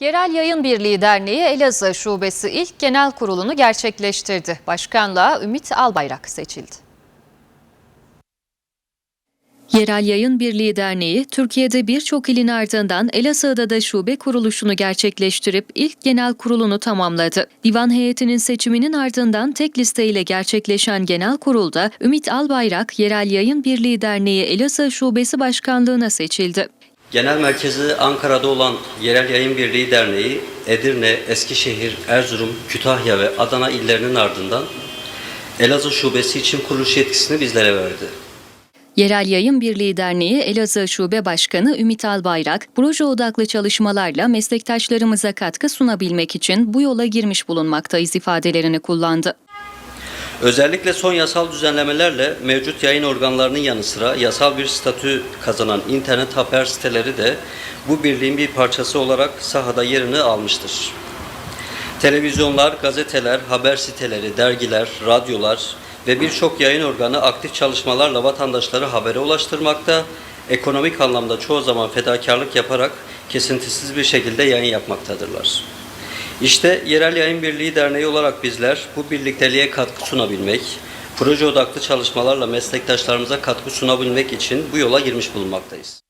Yerel Yayın Birliği Derneği Elazığ Şubesi ilk genel kurulunu gerçekleştirdi. Başkanlığa Ümit Albayrak seçildi. Yerel Yayın Birliği Derneği, Türkiye'de birçok ilin ardından Elazığ'da da şube kuruluşunu gerçekleştirip ilk genel kurulunu tamamladı. Divan heyetinin seçiminin ardından tek listeyle gerçekleşen genel kurulda Ümit Albayrak, Yerel Yayın Birliği Derneği Elazığ Şubesi Başkanlığına seçildi. Genel merkezi Ankara'da olan Yerel Yayın Birliği Derneği, Edirne, Eskişehir, Erzurum, Kütahya ve Adana illerinin ardından Elazığ Şubesi için kuruluş yetkisini bizlere verdi. Yerel Yayın Birliği Derneği Elazığ Şube Başkanı Ümit Albayrak, proje odaklı çalışmalarla meslektaşlarımıza katkı sunabilmek için bu yola girmiş bulunmaktayız ifadelerini kullandı. Özellikle son yasal düzenlemelerle mevcut yayın organlarının yanı sıra yasal bir statü kazanan internet haber siteleri de bu birliğin bir parçası olarak sahada yerini almıştır. Televizyonlar, gazeteler, haber siteleri, dergiler, radyolar ve birçok yayın organı aktif çalışmalarla vatandaşları habere ulaştırmakta, ekonomik anlamda çoğu zaman fedakarlık yaparak kesintisiz bir şekilde yayın yapmaktadırlar. İşte Yerel Yayın Birliği Derneği olarak bizler bu birlikteliğe katkı sunabilmek, proje odaklı çalışmalarla meslektaşlarımıza katkı sunabilmek için bu yola girmiş bulunmaktayız.